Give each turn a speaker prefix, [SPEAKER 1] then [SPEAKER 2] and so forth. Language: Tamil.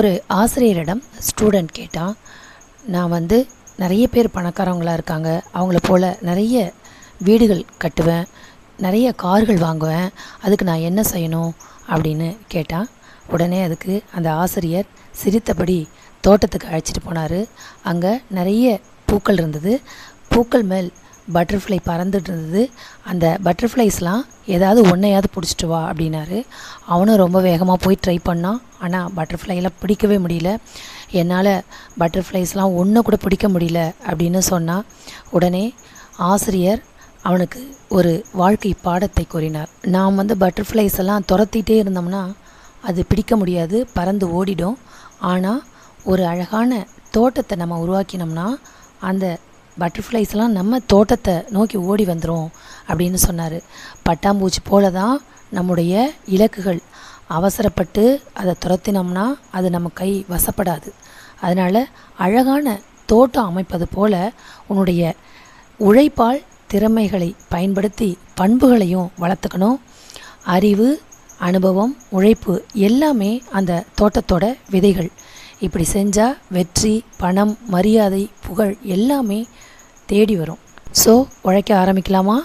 [SPEAKER 1] ஒரு ஆசிரியரிடம் ஸ்டூடெண்ட் கேட்டான் நான் வந்து நிறைய பேர் பணக்காரவங்களாக இருக்காங்க. அவங்கள போல் நிறைய வீடுகள் கட்டுவேன். நிறைய கார்கள் வாங்குவேன். அதுக்கு நான் என்ன செய்யணும்? அப்படின்னு கேட்டான் உடனே அதுக்கு அந்த ஆசிரியர் சிரித்தபடி தோட்டத்துக்கு அழைச்சிட்டு போனார். அங்கே நிறைய பூக்கள் இருந்தது. பூக்கள் மேல் பட்டர்ஃப்ளை பறந்துட்டு இருந்தது அந்த பட்டர்ஃப்ளைஸ்லாம் ஏதாவது ஒன்றையாவது பிடிச்சிட்டு வா அப்படின்னாரு. அவனும் ரொம்ப வேகமாக போய் ட்ரை பண்ணான். ஆனால் பட்டர்ஃப்ளைலாம் பிடிக்கவே முடியல. என்னால் பட்டர்ஃப்ளைஸ்லாம் ஒன்று கூட பிடிக்க முடியல அப்படின்னு சொன்னால் உடனே ஆசிரியர் அவனுக்கு ஒரு வாழ்க்கை பாடத்தை கூறினார். நாம் வந்து பட்டர்ஃப்ளைஸ் எல்லாம் துரத்திட்டே இருந்தோம்னா அது பிடிக்க முடியாது பறந்து ஓடிடும். ஆனால் ஒரு அழகான தோட்டத்தை நம்ம உருவாக்கினோம்னா அந்த பட்டர்ஃப்ளைஸ்லாம் நம்ம தோட்டத்தை நோக்கி ஓடி வந்துடும் அப்படின்னு சொன்னார். பட்டாம்பூச்சி போல தான் நம்முடைய இலக்குகள். அவசரப்பட்டு அதை துரத்தினோம்னா அது நம்ம கை வசப்படாது. அதனால் அழகான தோட்டம் அமைப்பது போல உன்னுடைய உழைப்பால் திறமைகளை பயன்படுத்தி பண்புகளையும் வளர்த்துக்கணும். அறிவு அனுபவம் உழைப்பு எல்லாமே அந்த தோட்டத்தோட விதைகள். இப்படி செஞ்சால் வெற்றி பணம் மரியாதை புகழ் எல்லாமே தேடி வரும். ஸோ உழைக்க ஆரம்பிக்கலாமா?